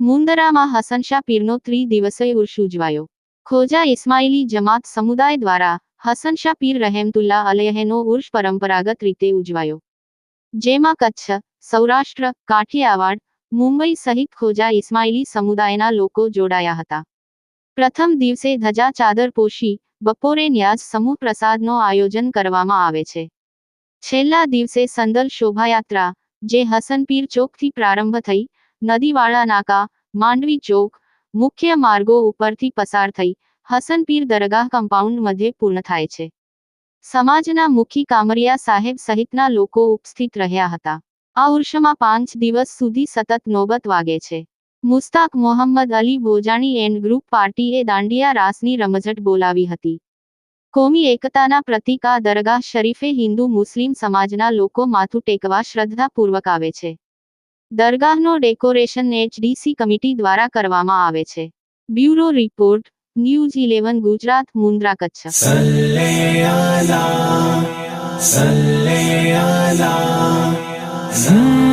મુંદરામાં હસનશાહ પીરનો ત્રિદિવસીય ઉર્ષ ઉજવાયો. ખોજા ઇસ્માઇલી જમાત સમુદાય દ્વારા હસનશાહ પીર રહેમતુલ્લા અલયહેનો ઉર્ષ પરંપરાગત રીતે ઉજવાયો. જેમાં કચ્છ, સૌરાષ્ટ્ર, કાઠિયાવાડ, મુંબઈ સહિત ખોજા ઇસ્માઇલી સમુદાયના લોકો જોડાયા હતા. પ્રથમ દિવસે ધજા, ચાદર પોશી બપોરે ન્યાજ સમૂહ પ્રસાદનો આયોજન કરવામાં આવે છે. છેલ્લા દિવસે સંદલ શોભાયાત્રા, જે હસનપીર ચોકથી પ્રારંભ થઈ, નદીવાળા નાકા, માંડવી ચોક, મુખ્ય માર્ગો ઉપરથી પસાર થઈ, હસનપીર દરગાહ કમ્પાઉન્ડ મધ્યે પૂર્ણ થાય છે. સમાજના મુખી કામરિયા સાહેબ સહિતના લોકો ઉપસ્થિત રહ્યા હતા. આ ઉર્ષમાં પાંચ દિવસ સુધી સતત નોબત વાગે છે. મુસ્તાક મોહમ્મદ અલી બોજાણી એન્ડ ગ્રુપ પાર્ટીએ દાંડિયા રાસની રમઝટ બોલાવી હતી. કોમી એકતાના પ્રતીક આ દરગાહ શરીફે હિન્દુ મુસ્લિમ સમાજના લોકો માથું ટેકવા શ્રદ્ધાપૂર્વક આવે છે. દરગાહનો ડેકોરેશન એચડીસી કમિટી દ્વારા કરવામાં આવે છે. Bureau report, news eleven, Gujarat, Mundra Kutch. صل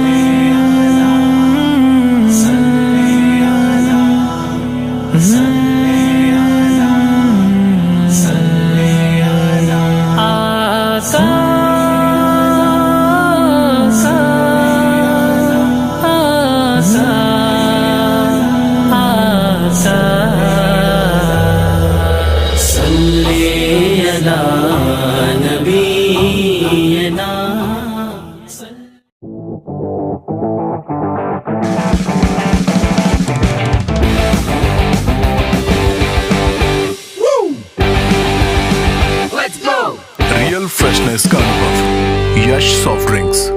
نبينا real freshness का अनुभव यश सॉफ्ट ड्रिंक्स